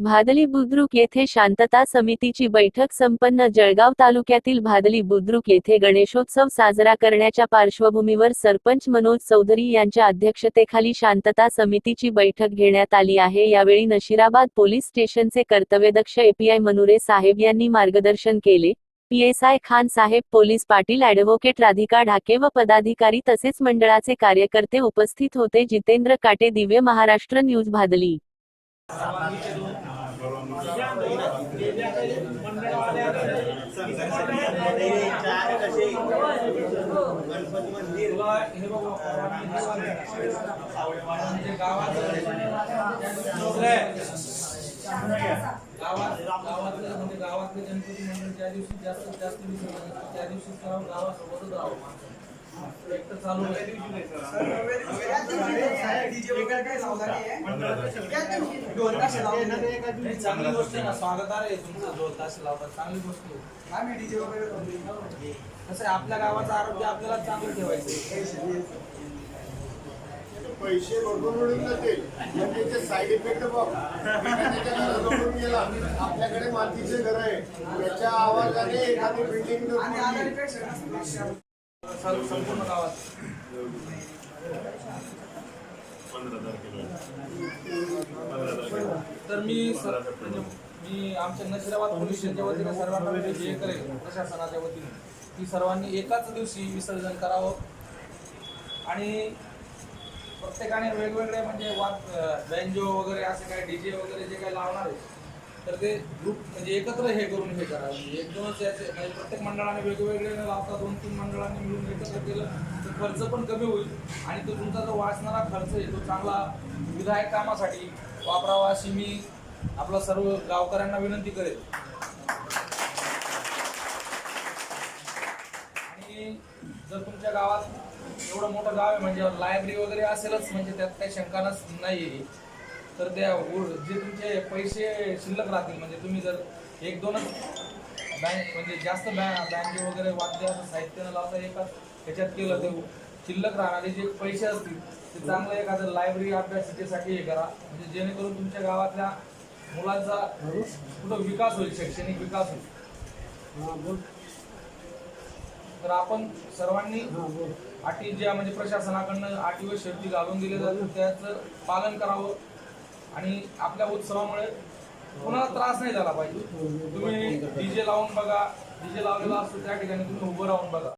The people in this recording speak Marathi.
भादली बुद्रुक येथे शांतता समितीची बैठक संपन्न जळगाव तालुक्यातील भादली बुद्रुक येथे गणेशोत्सव साजरा करण्याच्या पार्श्वभूमीवर सरपंच मनोज चौधरी यांच्या अध्यक्षतेखाली शांतता समितीची बैठक घेण्यात आली आहे. यावेळी नशिराबाद पोलीस स्टेशनचे कर्तव्यदक्ष एपीआय मनुरे साहेब यांनी मार्गदर्शन केले. पीएसआय खान साहेब पोलीस पाटील ॲडव्होकेट राधिका ढाके व पदाधिकारी तसेच मंडळाचे कार्यकर्ते उपस्थित होते. जितेंद्र काटे दिव्य महाराष्ट्र न्यूज भादली. गणपती मंदिर गावात गावातलं म्हणजे गावातले गणपती मंडळ ज्या दिवशी जास्तीत जास्त विसर्जन त्या दिवशी सर्व गावासोबतच राहावं चांगली गोष्ट आहे ना स्वागतार आहे. तुमचं जोर तास लावतात चांगली गोष्ट आहे कसं आहे आपल्या गावाचं आरोग्य आपल्याला चांगलं ठेवायचं पैसे भरपूर मिळून जातील पण त्याचे साईड इफेक्ट बघ गेला आपल्याकडे मातीचे घर आहे त्याच्या आवाजाने एखादी बिल्डिंग संपूर्ण गावात. तर मी सर म्हणजे मी आमच्या नशिराबाद पोलीस स्टेशनच्या वतीने सर्वांना विनंती हे करेल प्रशासनाच्या वतीने की सर्वांनी एकाच दिवशी विसर्जन करावं. आणि प्रत्येकाने वेगवेगळे म्हणजे वाद बँजो वगैरे असे काही डीजे वगैरे जे काही लावणार आहे तर ते ग्रुप म्हणजे एकत्र हे करून हे करा म्हणजे दोनच याचे म्हणजे प्रत्येक मंडळाने वेगवेगळे न लावता दोन तीन मंडळांनी मिळून एकत्र केलं तर खर्च पण कमी होईल. आणि तो तुमचा जो वाचणारा खर्च आहे तो चांगला विधायक कामासाठी वापरावा अशी मी आपला सर्व गावकऱ्यांना विनंती करेल आणि जर तुमच्या गावात एवढं मोठं गाव आहे म्हणजे लायब्ररी वगैरे असेलच म्हणजे त्यात काही शंका नाही आहे तर त्या जे तुमचे पैसे शिल्लक राहतील म्हणजे तुम्ही जर एक दोनच बँक म्हणजे जास्त बँक बँके वगैरे वाद्य असं साहित्य न लावता एका ह्याच्यात केलं तर शिल्लक राहणारे जे पैसे असतील ते चांगलं एखादं लायब्ररी अभ्यासिकेसाठी हे करा. म्हणजे जेणेकरून तुमच्या गावातल्या मुलांचा कुठं विकास होईल शैक्षणिक विकास होईल. तर आपण सर्वांनी अटी ज्या म्हणजे प्रशासनाकडनं अटी व शर्ती घालून दिले जातात त्याचं पालन करावं. आणि आपल्या उत्सवामुळे कोणाला त्रास नाही झाला पाहिजे. तुम्ही डीजे लावून बघा डीजे लावलेला असतो त्या ठिकाणी तुम्ही उभं राहून बघा.